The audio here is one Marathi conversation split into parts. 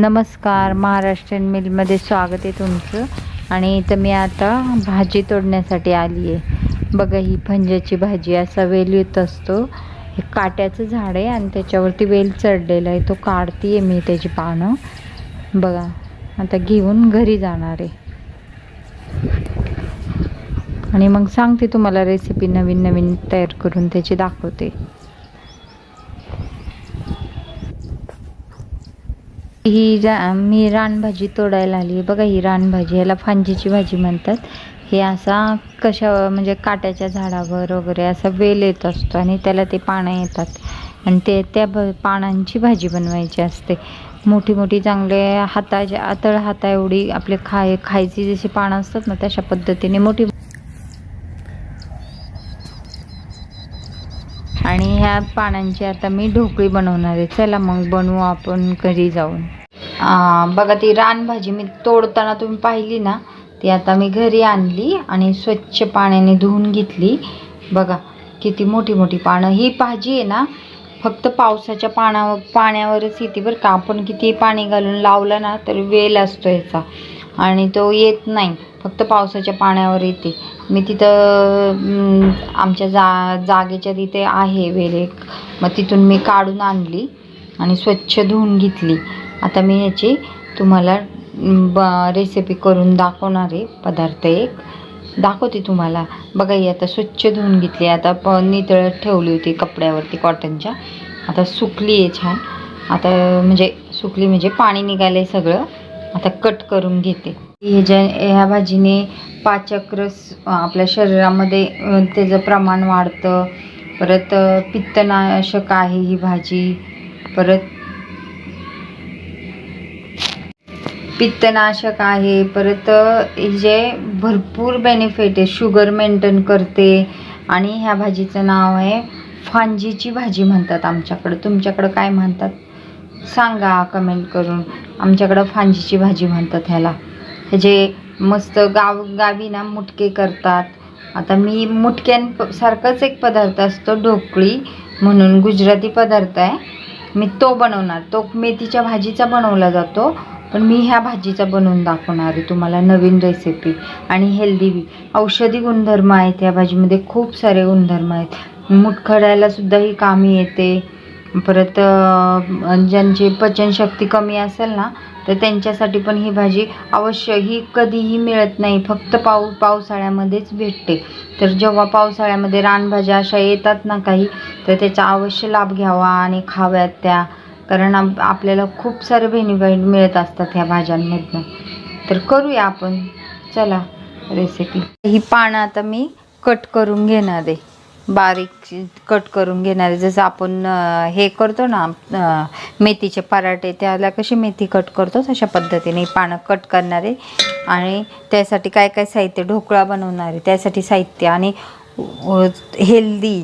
नमस्कार महाराष्ट्रीयन मिलमध्ये स्वागत आहे तुमचं. आणि इथं मी आता भाजी तोडण्यासाठी आली आहे. बघा ही फंजाची भाजी असा वेल येत असतो. हे काट्याचं झाड आहे आणि त्याच्यावरती वेल चढलेला आहे. तो काढते आहे मी त्याची पानं. बघा आता घेऊन घरी जाणार आहे. आणि मग सांगते तुम्हाला रेसिपी नवीन नवीन तयार करून त्याची दाखवते. ही जा मी रानभाजी तोडायला आली आहे. बघा ही रानभाजी याला फांजीची भाजी म्हणतात. हे असा कशा म्हणजे काट्याच्या झाडावर वगैरे असा वेल येत असतो आणि त्याला ते पानं येतात. आणि ते त्या पानांची भाजी बनवायची असते. मोठी मोठी चांगले हाताच्या आतळ हाता एवढी आपले खाय खायची जशी पानं असतात ना तशा पद्धतीने मोठी आणि ह्या पानांची आता मी ढोकळी बनवणार आहे. चला मग बनवू आपण घरी जाऊन. बघा ती रानभाजी मी तोडताना तुम्ही पाहिली ना ती आता मी घरी आणली आणि स्वच्छ पाण्याने धुवून घेतली. बघा किती मोठी मोठी पानं. ही भाजी आहे ना फक्त पावसाच्या पाण्यावर पाण्यावरच येते बरं का. आपण किती पाणी घालून लावलं ना तर वेल असतो याचा. आणि तो येत नाही. फक्त पावसाच्या पाण्यावर येते. मी तिथं आमच्या जा जागेच्या तिथे आहे वेल मग तिथून मी काढून आणली आणि स्वच्छ धुवून घेतली. आता मी याची तुम्हाला ब रेसिपी करून दाखवणार आहे. पदार्थ एक. दाखवते तुम्हाला. बघा ही आता स्वच्छ धुवून घेतली. आता प नितळत ठेवली होती कपड्यावरती कॉटनच्या आता सुकली आहे छान. आता म्हणजे सुकली म्हणजे पाणी निघालं आहे सगळं. आता कट करून घेते. हे ज्या ह्या भाजीने पाचक्रस आपल्या शरीरामध्ये त्याचं प्रमाण वाढतं. परत पित्तनाशक आहे ही भाजी. परत पित्तनाशक आहे. परत हे जे भरपूर बेनिफिट आहे. शुगर मेंटेन करते. आणि ह्या भाजीचं नाव आहे फांजीची भाजी म्हणतात आमच्याकडं. तुमच्याकडं काय म्हणतात? सांगा कमेंट करून. आमच्याकडं फांजीची भाजी म्हणतात ह्याला. जे मस्त गाव गावी ना मुटके करतात. आता मी मुटक्यांसारखाच एक पदार्थ असतो ढोकळी म्हणून गुजराती पदार्थ आहे. मी तो बनवणार. तो मेथीच्या भाजीचा बनवला जातो पण मी ह्या भाजीचा बनवून दाखवणार आहे तुम्हाला नवीन रेसिपी आणि हेल्दी बी. औषधी गुणधर्म आहेत या भाजीमध्ये खूप सारे गुणधर्म आहेत. मुठखड्याला सुद्धा ही कामी येते. परत ज्यांची पचनशक्ती कमी असेल ना तर त्यांच्यासाठी पण ही भाजी अवश्य ही कधीही मिळत नाही. फक्त पाऊ पावसाळ्यामध्येच भेटते. तर जेव्हा पावसाळ्यामध्ये रानभाज्या अशा येतात ना काही तर त्याचा अवश्य लाभ घ्यावा आणि खाव्यात त्या. कारण आपल्याला खूप सारे बेनिफिट मिळत असतात ह्या भाज्यांमधनं. तर करूया आपण. चला रेसिपी ही पानं आता मी कट करून घेणार आहे. बारीक कट करून घेणार जसं आपण हे करतो ना मेथीचे पराठे त्याला कशी मेथी कट करतो? तशा पद्धतीने पानं कट करणारे आणि त्यासाठी काय काय साहित्य? ढोकळा बनवणारे त्यासाठी साहित्य आणि हेल्दी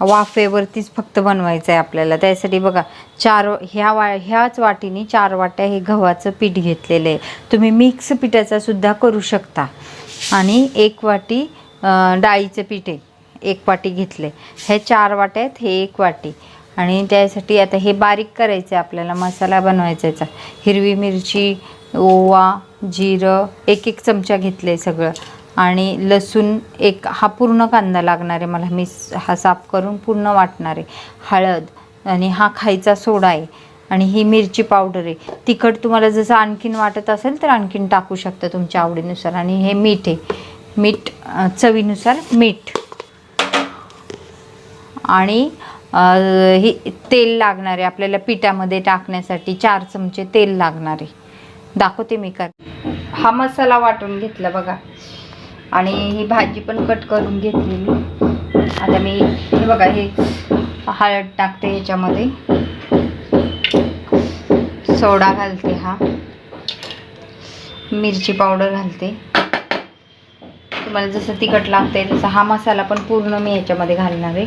वाफेवरतीच फक्त बनवायचं आहे आपल्याला. त्यासाठी बघा चार ह्या वा ह्याच वाटीने चार वाट्या हे गव्हाचं पीठ घेतलेलं आहे. तुम्ही मिक्स पिठाचा सुद्धा करू शकता. आणि एक वाटी डाळीचं पीठ आहे. एक वाटी घेतले. हे चार वाट्या आहेत हे एक वाटी. आणि त्यासाठी आता हे बारीक करायचं आहे आपल्याला मसाला बनवायचा याचा हिरवी मिरची ओवा जिरं एक एक चमचा घेतले सगळं. आणि लसूण एक हा पूर्ण कांदा लागणार आहे मला. मी हा साफ करून पूर्ण वाटणार आहे. हळद आणि हा खायचा सोडा आहे. आणि ही मिरची पावडर आहे. तिखट तुम्हाला जसं आणखीन वाटत असेल तर आणखीन टाकू शकता तुमच्या आवडीनुसार. आणि हे मीठ आहे. मीठ चवीनुसार मीठ. आणि हे ही तेल लागणार आहे आपल्याला पिठामध्ये टाकण्यासाठी चार चमचे तेल लागणार. आहे दाखवते मी कर. हा मसाला वाटून घेतला बघा. आणि ही भाजी पण कट करून घेतलेली. आता मी हे बघा हे हळद टाकते ह्याच्यामध्ये सोडा घालते हा. मिरची पावडर घालते. तुम्हाला जसं तिखट लागते तसं हा मसाला पण पूर्ण मी ह्याच्यामध्ये घालणार आहे.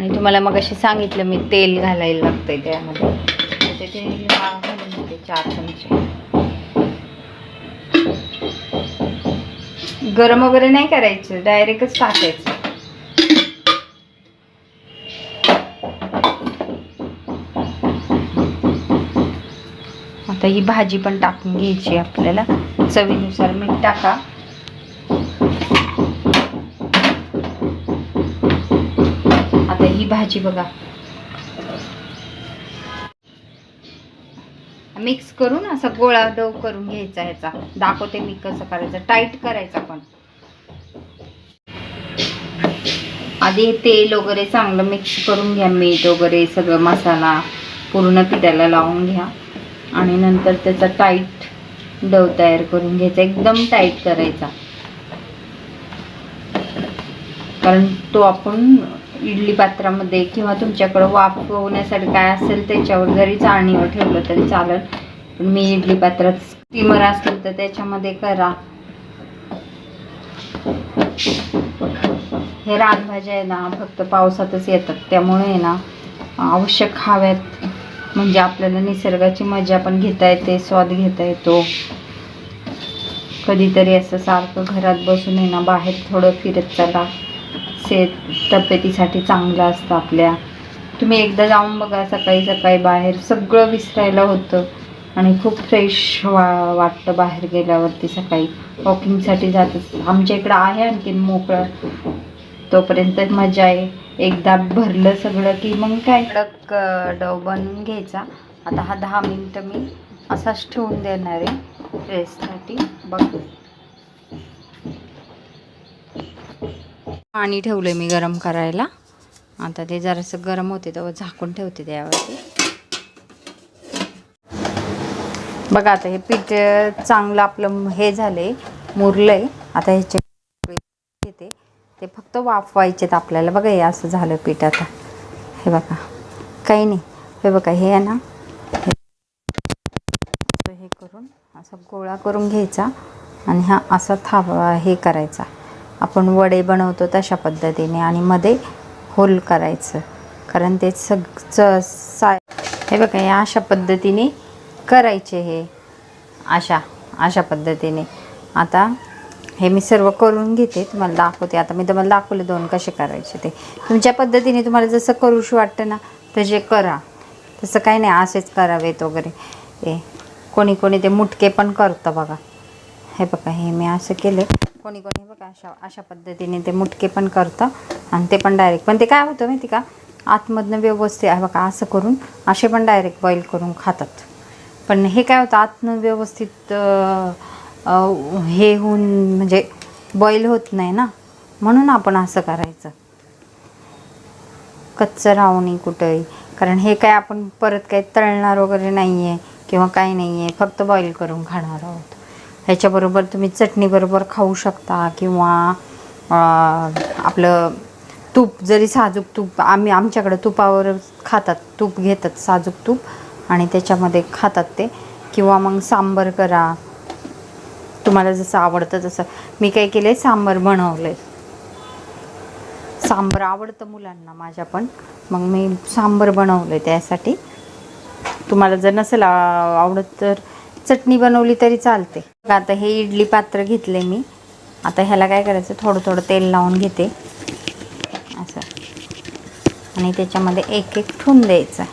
आणि तुम्हाला मग अशी सांगितलं मी तेल घालायला लागतं आहे त्यामध्ये चार चमचे. गरम वगैरे नाही करायचं डायरेक्टच टाकायचं. आता ही भाजी पण टाकून घ्यायची आपल्याला. चवीनुसार मीठ टाका. ही भाजी बघा. मिक्स करून असा गोळा डव करून घ्यायचा ह्याचा. दाखवते मी कसं करायचं. टाईट करायचा पण. आधी तेल वगैरे चांगलं मिक्स करून घ्या. मीठ वगैरे सगळं मसाला पूर्ण पिठाला लावून घ्या. आणि नंतर त्याचा टाईट डव तयार करून घ्यायचा. एकदम टाईट करायचा. कारण तो आपण इडली पात्रामध्ये किंवा तुमच्याकडं वाफवण्यासाठी काय असेल त्याच्यावर जरी चाळणीवर ठेवलं तरी चालेल. पण मी इडली पात्रात स्टीमर असेल तर त्याच्यामध्ये करा. हे रानभाज्या आहे ना फक्त पावसातच येतात. त्यामुळे आहे ना आवश्यक हव्यात. म्हणजे आपल्याला निसर्गाची मजा पण घेता येते स्वाद घेता येतो. कधीतरी असं सारखं घरात बसून आहे ना बाहेर थोडं फिरत चला. से तब्येतीसाठी चांगलं असतं आपल्या. तुम्ही एकदा जाऊन बघा सकाळी सकाळी बाहेर सगळं विसरायला होतं. आणि खूप फ्रेश वा वाटतं बाहेर गेल्यावरती सकाळी. वॉकिंगसाठी जात आमच्या इकडं आहे आणखीन मोकळं. तोपर्यंत मजा आहे. एकदा भरलं सगळं की मग काय? कडक डव बनवून घ्यायचा. आता हा दहा मिनटं मी असाच ठेवून देणार आहे. रेस्टसाठी बघ. पाणी ठेवलं मी गरम करायला. आता ते जरासं गरम होते तेव्हा झाकून ठेवते त्यावरती. बघा आता हे पीठ चांगलं आपलं हे झालंय मुरलंय. आता ह्याचे घेते ते फक्त वाफवायचेत आपल्याला. बघा हे असं झालं पीठ आता. हे बघा. काही नाही. हे बघा हे आहे ना. हे करून असा गोळा करून घ्यायचा. आणि हा असा थांबा हे करायचा. आपण वडे बनवतो तशा पद्धतीने आणि मध्ये होल करायचं. कारण ते सग सा हे बघा हे अशा पद्धतीने करायचे हे. अशा अशा पद्धतीने. आता हे मी सर्व करून घेते. तुम्हाला दाखवते. आता मी तुम्हाला दाखवले दोन कसे करायचे ते. तुमच्या पद्धतीने तुम्हाला जसं करूशी वाटतं ना तसे करा. तसं काही नाही असेच करावेत वगैरे. हे कोणी कोणी ते मुटके पण करतं बघा. हे बघा हे मी असं केलं. कोणी कोणी बघा अशा अशा पद्धतीने ते मुटके पण करतं आणि ते पण डायरेक्ट पण ते काय होतं माहिती का? आतमधनं व्यवस्थित आहे बघा असं करून असे पण डायरेक्ट बॉईल करून खातात. पण हे काय होतं आतनं व्यवस्थित हे होऊन म्हणजे बॉईल होत नाही ना? म्हणून आपण असं करायचं. कच्चं राहू नये कुठंही. कारण हे काय आपण परत काही तळणार वगैरे नाही आहे किंवा काही नाही आहे फक्त बॉईल करून खाणार आहोत. ह्याच्याबरोबर तुम्ही चटणीबरोबर खाऊ शकता किंवा आपलं तूप जरी साजूक तूप आम्ही आमच्याकडं तुपावर खातात तूप घेतात साजूक तूप आणि त्याच्यामध्ये खातात ते. किंवा मग सांबर करा. तुम्हाला जसं आवडतं तसं. मी काय केलं आहे सांबर बनवलं आहे सांबर आवडतं मुलांना माझ्या पण. मग मी सांबर बनवलं आहे त्यासाठी. तुम्हाला जर नसेल आवडत तर चटणी बनवली तरी चालते. आता हे इडली पात्र घेतले मी. आता ह्याला काय करायचं? थोडं थोडं तेल लावून घेते. असं. आणि त्याच्यामध्ये एक एक ठून द्यायचं.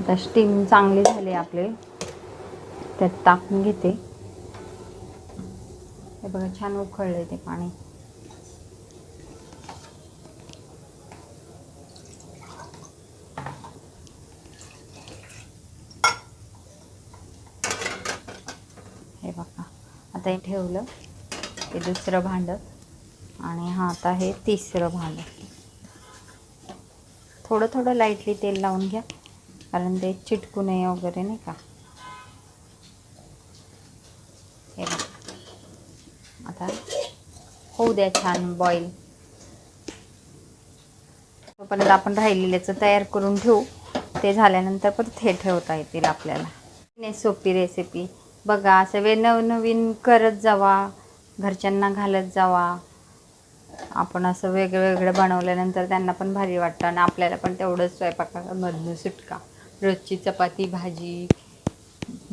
आता स्टीम चांगली झाली आपले. त्यात टाकून घेते. हे बघा छान उखळले ते पाणी. बघा. आता हे ठेवलं. हे दुसरं भांडं. आणि हा आता हे तिसरं भांडं. थोडं थोडं लाईटली तेल लावून घ्या. कारण ते चिटकू नये वगैरे नाही का? हे बघा. आता होऊ द्या छान बॉईल तोपर्यंत आपण राहिलेल्याचं तयार करून ठेवू. ते झाल्यानंतर परत हे ठेवता येतील आपल्याला. नाही सोपी रेसिपी बघा असं वे नवनवीन करत जावा घरच्यांना घालत जावा. आपण असं वेगळं वेगळं बनवल्यानंतर त्यांना पण भारी वाटतं आणि आपल्याला पण तेवढंच स्वयंपाकामधनं सुटका. रोजची चपाती भाजी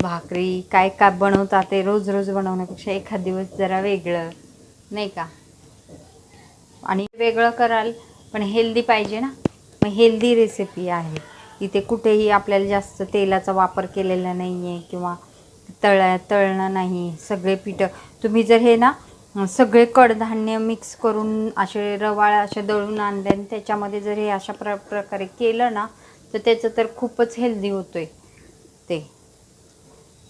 भाकरी काय काय बनवतात ते रोज रोज बनवण्यापेक्षा एखाद दिवस जरा वेगळं नाही का? आणि वेगळं कराल पण हेल्दी पाहिजे ना? मग हेल्दी रेसिपी आहे. इथे कुठेही आपल्याला जास्त तेलाचा वापर केलेला नाही आहे किंवा तळ तळणं नाही सगळे पिठं. तुम्ही जर हे ना सगळे कडधान्य मिक्स करून असे रवाळ असे दळून आणले आणि त्याच्यामध्ये जर हे अशा प्र प्रकारे केलं ना तर त्याचं तर खूपच हेल्दी होतो आहे ते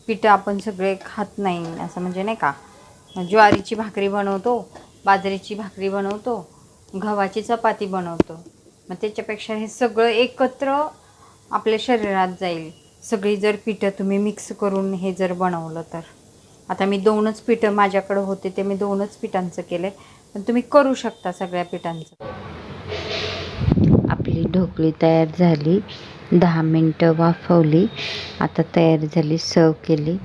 पिठं आपण सगळे खात नाही असं म्हणजे नाही का? ज्वारीची भाकरी बनवतो बाजरीची भाकरी बनवतो गव्हाची चपाती बनवतो. मग त्याच्यापेक्षा हे सगळं एकत्र आपल्या शरीरात जाईल. सगळी जर पिठं तुम्ही मिक्स करून हे जर बनवलं तर. आता मी दोनच पिठं माझ्याकडं होते ते मी दोनच पिठांचं केलं आहे पण तुम्ही करू शकता सगळ्या पिठांचं. आपली ढोकळी तयार झाली दहा मिनटं वाफवली आता तयार झाली सर्व केली.